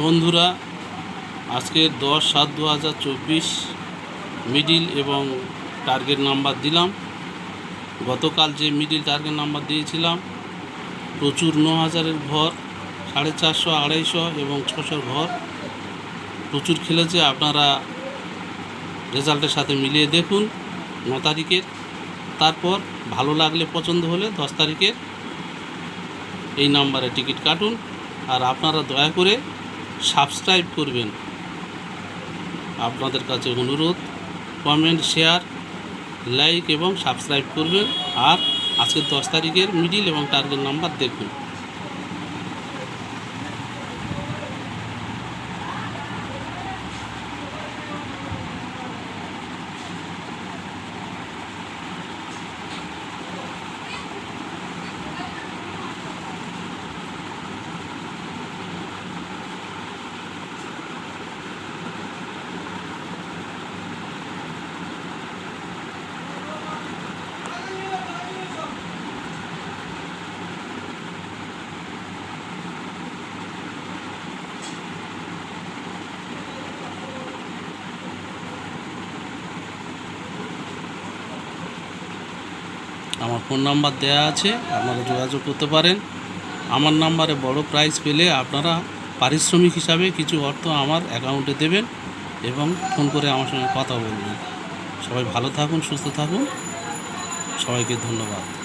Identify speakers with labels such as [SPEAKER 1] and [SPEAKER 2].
[SPEAKER 1] বন্ধুরা, আজকে দশ সাত দু হাজার চব্বিশ মিডিল এবং টার্গেট নাম্বার দিলাম। গতকাল যে মিডিল টার্গেট নাম্বার দিয়েছিলাম, প্রচুর ন হাজারের ঘর সাড়ে চারশো, আড়াইশো এবং ছশোর ঘর প্রচুর খেলেছে। আপনারা রেজাল্টের সাথে মিলিয়ে দেখুন ন তারিখের। তারপর ভালো লাগলে পছন্দ হলে দশ তারিখের এই নাম্বারে টিকিট কাটুন। আর আপনারা দয়া করে সাবস্ক্রাইব করবেন। আপনাদের কাছে অনুরোধ কমেন্ট শেয়ার লাইক এবং সাবস্ক্রাইব করবেন। আর আজকের দশ তারিখের মিডিল এবং টার্গেট নাম্বার দেখুন। আমার ফোন নাম্বার দেয়া আছে, আপনারা যোগাযোগ করতে পারেন। আমার নাম্বারে বড় প্রাইজ পেলে আপনারা পারিশ্রমিক হিসাবে কিছু অর্থ আমার অ্যাকাউন্টে দেবেন এবং ফোন করে আমার সঙ্গে কথা বলবেন। সবাই ভালো থাকুন, সুস্থ থাকুন। সবাইকে ধন্যবাদ।